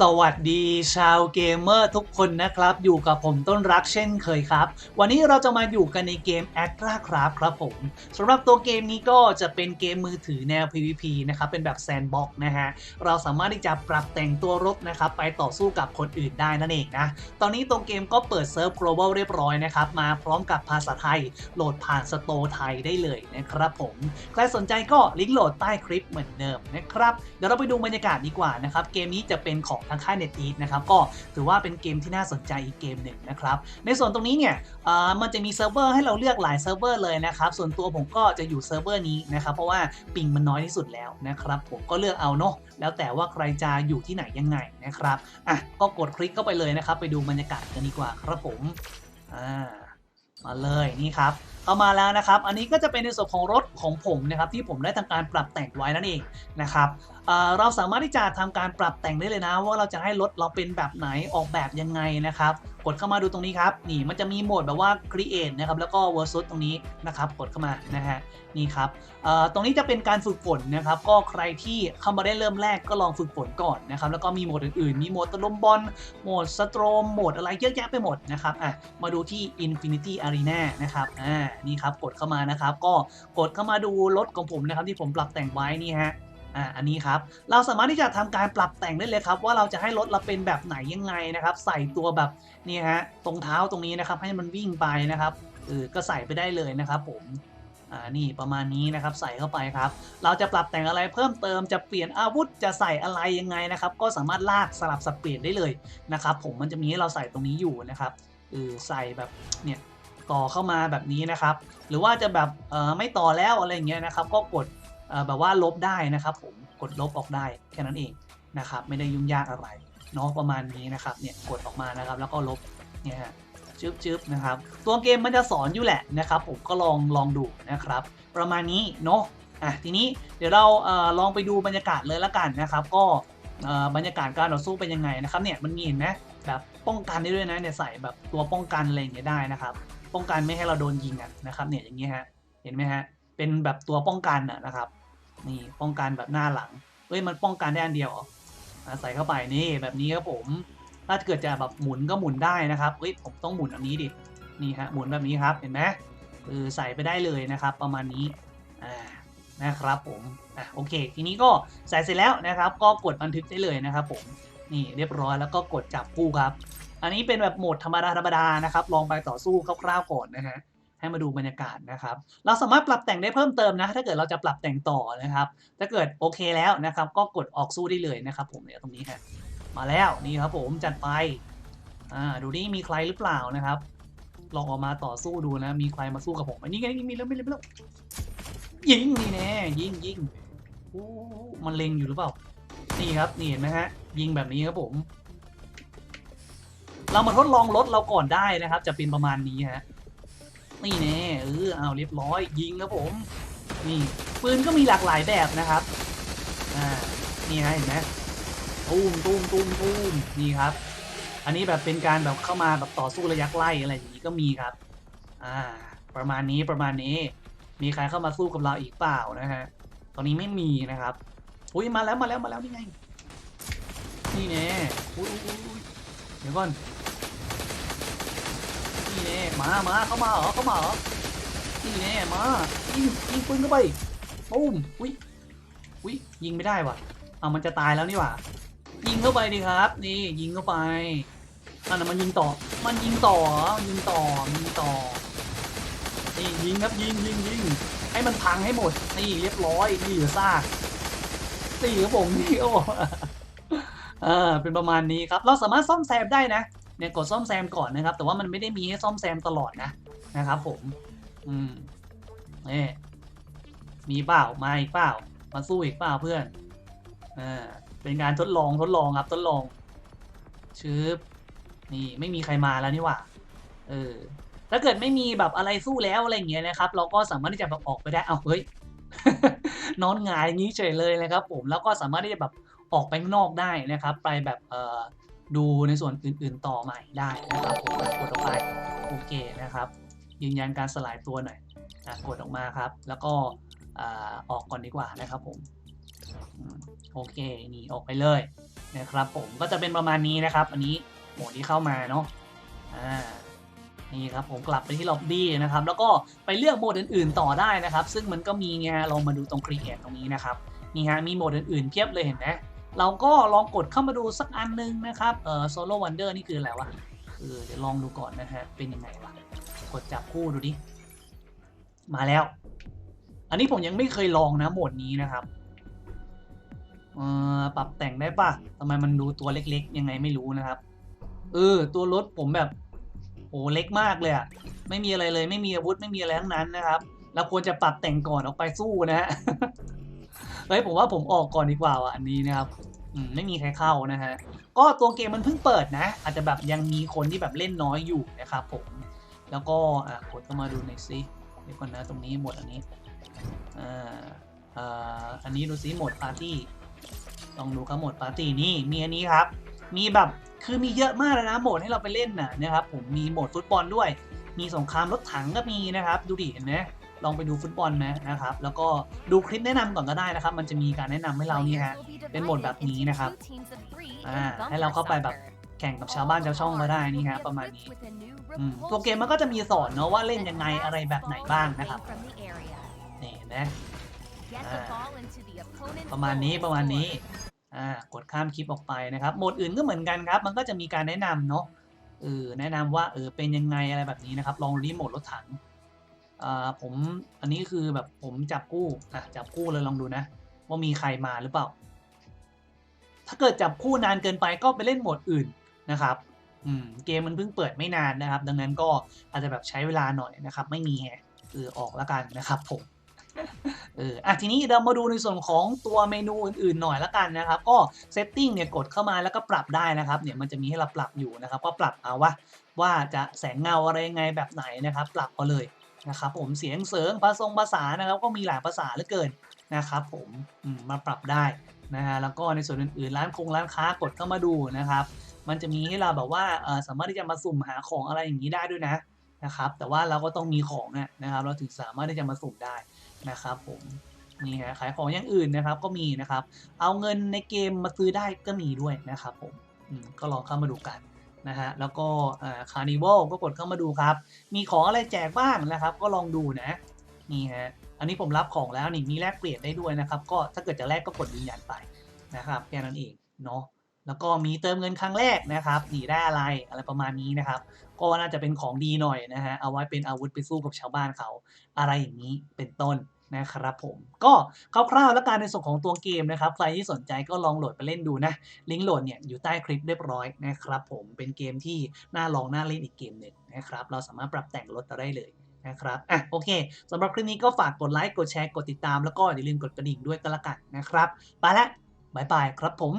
สวัสดีชาวเกมเมอร์ทุกคนนะครับ อยู่กับผมต้นรักเช่นเคยครับ วันนี้เราจะมาอยู่กันในเกม a c t r a Craft ครับผมสำหรับตัวเกมนี้ก็จะเป็นเกมมือถือแนว PVP นะครับ เป็นแบบแซนบ็อกนะฮะ เราสามารถที่จะปรับแต่งตัวรถนะครับ ไปต่อสู้กับคนอื่นได้นั่นเองนะ ตอนนี้ตัวเกมก็เปิดเซิร์ฟ global เรียบร้อยนะครับ มาพร้อมกับภาษาไทยโหลดผ่านสโตร์ไทยได้เลยนะครับผมใครสนใจก็ลิงก์โหลดใต้คลิปเหมือนเดิมนะครับเดี๋ยวเราไปดูบรรยากาศดีกว่านะครับเกมนี้จะเป็นของทางค่ายเน็ตอีนะครับก็ถือว่าเป็นเกมที่น่าสนใจอีกเกมหนึ่งนะครับในส่วนตรงนี้เนี่ยมันจะมีเซิร์ฟเวอร์ให้เราเลือกหลายเซิร์ฟเวอร์เลยนะครับส่วนตัวผมก็จะอยู่เซิร์ฟเวอร์นี้นะครับเพราะว่าปิงมันน้อยที่สุดแล้วนะครับผมก็เลือกเอาเนาะแล้วแต่ว่าใครจะอยู่ที่ไหนยังไงนะครับอะก็กดคลิกเข้าไปเลยนะครับไปดูบรรยากาศกันดีกว่าครับผมอ่ามาเลยนี่ครับ เข้ามาแล้วนะครับ อันนี้ก็จะเป็นในส่วนของรถของผมนะครับที่ผมได้ทำการปรับแต่งไว้นั่นเองนะครับเราสามารถที่จะทำการปรับแต่งได้เลยนะ ว่าเราจะให้รถเราเป็นแบบไหนออกแบบยังไงนะครับ กดเข้ามาดูตรงนี้ครับนี่มันจะมีโหมดแบบว่า create นะครับแล้วก็ versus ตรงนี้นะครับกดเข้ามานะฮะนี่ครับตรงนี้จะเป็นการฝึกฝนนะครับ ก็ใครที่เข้ามาได้เริ่มแรกก็ลองฝึกฝนก่อนนะครับแล้วก็มีโหมดอื่นๆ มีโหมดตะลุมบอลโหมดสโตรมโหมดอะไรเยอะแยะไปหมดนะครับอะมาดูที่ Infinity Arena นะครับอ่านี่ครับกดเข้ามานะครับ ก็กดเข้ามาดูรถของผมนะครับที่ผมปรับแต่งไว้นี่ฮะอ่าอันนี้ครับเราสามารถที่จะทำการปรับแต่งได้เลยครับ ว่าเราจะให้รถเราเป็นแบบไหนยังไงนะครับ ใส่ตัวแบบนี่ฮะตรงเท้าตรงนี้นะครับ ให้มันวิ่งไปนะครับเออก็ใส่ไปได้เลยนะครับ ผมอ่านี่ประมาณนี้นะครับใส่เข้าไปครับ เราจะปรับแต่งอะไรเพิ่มเติมจะเปลี่ยนอาวุธจะใส่อะไรยังไงนะครับ ก็สามารถลากสลับสับเปลี่ยนได้เลยนะครับ ผมมันจะมีให้เราใส่ตรงนี้อยู่นะครับเออใส่แบบเนี่ย ต่อเข้ามาแบบนี้นะครับ หรือว่าจะแบบไม่ต่อแล้วอะไรอย่างเงี้ยนะครับ ก็กดแบบว่าลบได้นะครับ ผมกดลบออกได้แค่นั้นเองนะครับ ไม่ได้ยุ่งยากอะไรเนาะประมาณนี้นะครับเนี่ยกดออกมานะครับ แล้วก็ลบเนี่ยฮะจึ๊บจึ๊บนะครับ ตัวเกมมันจะสอนอยู่แหละนะครับ ผมก็ลองลองดูนะครับ ประมาณนี้เนาะอะทีนี้เดี๋ยวเราเออลองไปดูบรรยากาศเลยละกันนะครับ ก็บรรยากาศการต่อสู้เป็นยังไงนะครับเนี่ยมันมีเห็นไหมแบบป้องกันได้ด้วยนะเนี่ยใส่แบบตัวป้องกันอะไรอย่างเงี้ยได้นะครับ ป้องกันไม่ให้เราโดนยิงอะนะครับเนี่ยอย่างเงี้ฮะเห็นไหมฮะเป็นแบบตัวป้องกันอะนะครับนี่ป้องกันแบบหน้าหลังเฮ้ยมันป้องกันได้อันเดียวอใส่เข้าไปนี่แบบนี้ครับผมถ้าเกิดจะแบบหมุนก็หมุนได้นะครับเฮ้ยผมต้องหมุนอันนี้ดินี่ฮะหมุนแบบนี้ครับเห็นไหมเออใส่ไปได้เลยนะครับ ประมาณนี้อ่านะครับผมอะโอเค ทีนี้ก็ใส่เสร็จแล้วนะครับ ก็กดบันทึกได้เลยนะครับผมนี่เรียบร้อยแล้วก็กดจับคู่ครับ อันนี้เป็นแบบโหมดธรรมดาธรรมดานะครับ ลองไปต่อสู้คร่าวๆก่อนนะฮะให้มาดูบรรยากาศนะครับ เราสามารถปรับแต่งได้เพิ่มเติมนะ ถ้าเกิดเราจะปรับแต่งต่อนะครับ ถ้าเกิดโอเคแล้วนะครับ ก็กดออกสู้ได้เลยนะครับ ผมเนี่ยตรงนี้ฮะมาแล้วนี่ครับผมจัดไปอ่าดูนี่มีใครหรือเปล่านะครับ ลองออกมาต่อสู้ดูนะ มีใครมาสู้กับผมอันนี้ไงมีแล้วไม่แล้วไม่แล้วยิงนี่แน่ยิงยิงโอ้มันเล็งอยู่หรือเปล่า นี่ครับนี่เห็นไหมฮะยิงแบบนี้ครับผม เรามาทดลองรถเราก่อนได้นะครับ จะเป็นประมาณนี้ฮะนี่แน่เออเอาเรียบร้อยยิงครับผม นี่ปืนก็มีหลากหลายแบบนะครับอ่านี่ฮะเห็นไหมตุ้มตุ้มตุ้มตุ้มนี่ครับ อันนี้แบบเป็นการแบบเข้ามาแบบต่อสู้ระยะใกล้อะไรอย่างนี้ก็มีครับ อ่า ประมาณนี้ประมาณนี้ มีใครเข้ามาสู้กับเราอีกเปล่านะฮะตอนนี้ไม่มีนะครับอุ้ยมาแล้วมาแล้วมาแล้วนี่ไงนี่แน่อุ้ยอุ้ยอุ้ยอุ้ยเดี๋ยวก่อน นี่แน่มามาเข้ามาเหรอเข้ามาเหรอนี่แน่มายิงยิงปืนเข้าไปปุ้มอุ้ยอุ้ยยิงไม่ได้ว่ะเอามันจะตายแล้วนี่หว่ายิงเข้าไปดิครับ นี่ยิงเข้าไปอันนั้นมันยิงต่อ มันยิงต่อยิงต่อยิงต่อนี่ยิงครับยิงยิงยิงให้มันพังให้หมดนี่เรียบร้อยนี่เหลือซากนี่ครับผมนี่โอ้เออเป็นประมาณนี้ครับ เราสามารถซ่อมแซมได้นะ เนี่ยกดซ่อมแซมก่อนนะครับ แต่ว่ามันไม่ได้มีให้ซ่อมแซมตลอดนะนะครับ ผม อืมนี่มีเปล่ามาอีกเปล่า มาสู้อีกเปล่าเพื่อนอ่าเป็นการทดลองทดลองครับทดลองชึบนี่ไม่มีใครมาแล้วนี่หว่า เออ ถ้าเกิดไม่มีแบบอะไรสู้แล้วอะไรอย่างเงี้ยนะครับ เราก็สามารถที่จะแบบออกไปได้เอาเฮ้ย นอนหงายอย่างนี้เฉยเลยนะครับ ผม แล้วก็สามารถที่จะแบบออกไปข้างนอกได้นะครับ ไปแบบเอ่อ ดูในส่วนอื่น ๆ ต่อใหม่ได้นะครับผมกดออกไปโอเคนะครับ ยืนยันการสลายตัวหน่อยอะกดออกมาครับ แล้วก็ออกก่อนดีกว่านะครับผมโอเคนี่ออกไปเลยนะครับ ผมก็จะเป็นประมาณนี้นะครับ อันนี้โหมดที่เข้ามาเนาะอ่านี่ครับผมกลับไปที่ล็อบบี้นะครับ แล้วก็ไปเลือกโหมดอื่น ๆ ต่อได้นะครับ ซึ่งมันก็มีไงลองมาดูตรง Create ตรงนี้นะครับนี่ฮะมีโหมดอื่น ๆเพียบเลยเห็นไหม เราก็ลองกดเข้ามาดูสักอันนึงนะครับเออ Solo Wonder นี่คืออะไรวะเออเดี๋ยวลองดูก่อนนะฮะเป็นยังไงวะกดจับคู่ดูดิมาแล้ว อันนี้ผมยังไม่เคยลองนะโหมดนี้นะครับเอ่อปรับแต่งได้ปะทำไมมันดูตัวเล็กๆ ยังไงไม่รู้นะครับ เออ ตัวรถผมแบบโอ้เล็กมากเลยอะไม่มีอะไรเลยไม่มีอาวุธไม่มีอะไรทั้งนั้นนะครับเราควรจะปรับแต่งก่อนออกไปสู้นะฮะ เฮ้ยผมว่าผมออกก่อนดีกว่าว่ะอันนี้นะครับไม่มีใครเข้านะฮะ ก็ตัวเกมมันเพิ่งเปิดนะ อาจจะแบบยังมีคนที่แบบเล่นน้อยอยู่นะครับผม แล้วก็อะกดเข้ามาดูหน่อยสิเดี๋ยวก่อนนะตรงนี้หมดอันนี้อ่าอ่าอันนี้ดูซิหมดปาร์ตี้ลองดูครับหมดปาร์ตี้นี่มีอันนี้ครับ มีแบบคือมีเยอะมากเลยนะโหมดให้เราไปเล่นนะนะครับผมมีโหมดฟุตบอลด้วย มีสงครามรถถังก็มีนะครับ ดูดิเห็นไหม ลองไปดูฟุตบอลนะนะครับ แล้วก็ดูคลิปแนะนำก่อนก็ได้นะครับ มันจะมีการแนะนำให้เรานี่ฮะเป็นโหมดแบบนี้นะครับอ่าให้เราเข้าไปแบบแข่งกับชาวบ้านชาวช่องก็ได้นี่ฮะประมาณนี้อืมตัวเกมมันก็จะมีสอนเนาะว่าเล่นยังไงอะไรแบบไหนบ้างนะครับนี่เห็นไหมประมาณนี้ประมาณนี้อ่ากดข้ามคลิปออกไปนะครับโหมดอื่นก็เหมือนกันครับ มันก็จะมีการแนะนำเนาะเออแนะนำว่าเออเป็นยังไงอะไรแบบนี้นะครับ ลองรีโมทรถถังอ่า ผมอันนี้คือแบบผมจับกู้อะจับกู้เลยลองดูนะ ว่ามีใครมาหรือเปล่า ถ้าเกิดจับคู่นานเกินไปก็ไปเล่นโหมดอื่นนะครับอืมเกมมันเพิ่งเปิดไม่นานนะครับ ดังนั้นก็อาจจะแบบใช้เวลาหน่อยนะครับ ไม่มีแฮะเออออกแล้วกันนะครับผมเอออะทีนี้เรามาดูในส่วนของตัวเมนูอื่นๆหน่อยละกันนะครับ ก็เซตติ้งเนี่ยกดเข้ามาแล้วก็ปรับได้นะครับ เนี่ยมันจะมีให้เราปรับอยู่นะครับ ก็ปรับเอาว่าว่าจะแสงเงาอะไรยังไงแบบไหนนะครับ ปรับเอาเลย นะครับผมเสียงเสริงภาษงภาษานะครับก็มีหลายภาษาเหลือเกินนะครับผมมาปรับได้นะฮะแล้วก็ในส่วนอื่นๆร้านคงร้านค้ากดเข้ามาดูนะครับมันจะมีให้เราแบบว่าสามารถที่จะมาสุ่มหาของอะไรอย่างนี้ได้ด้วยนะนะครับแต่ว่าเราก็ต้องมีของอะนะครับเราถึงสามารถที่จะมาสุ่มได้นะครับผมนี่ฮะขายของอย่างอื่นนะครับก็มีนะครับ เอาเงินในเกมมาซื้อได้ก็มีด้วยนะครับผมมก็ลองเข้ามาดูกัน นะฮะแล้วก็คาร์นิวัลก็กดเข้ามาดูครับ มีของอะไรแจกบ้างนะครับ ก็ลองดูนะนี่ฮะอันนี้ผมรับของแล้วนี่มีแลกเปลี่ยนได้ด้วยนะครับ ก็ถ้าเกิดจะแลกก็กดยืนยันไปนะครับแค่นั้นเองเนาะแล้วก็มีเติมเงินครั้งแรกนะครับนีได้อะไรอะไรประมาณนี้นะครับ ก็น่าจะเป็นของดีหน่อยนะฮะเอาไว้เป็นอาวุธไปสู้กับชาวบ้านเขา อะไรอย่างนี้เป็นต้น นะครับผมก็คร่าวๆแล้วการในส่วนของตัวเกมนะครับ ใครที่สนใจก็ลองโหลดไปเล่นดูนะ ลิงก์โหลดเนี่ยอยู่ใต้คลิปเรียบร้อยนะครับผมเป็นเกมที่น่าลองน่าเล่นอีกเกมหนึ่งนะครับเราสามารถปรับแต่งรถได้เลยนะครับ อะ โอเค สำหรับคลิปนี้ก็ฝากกดไลค์ กดแชร์ กดติดตาม แล้วก็อย่าลืมกดกระดิ่งด้วยก็แล้วกันนะครับ ไปละบายบายครับผม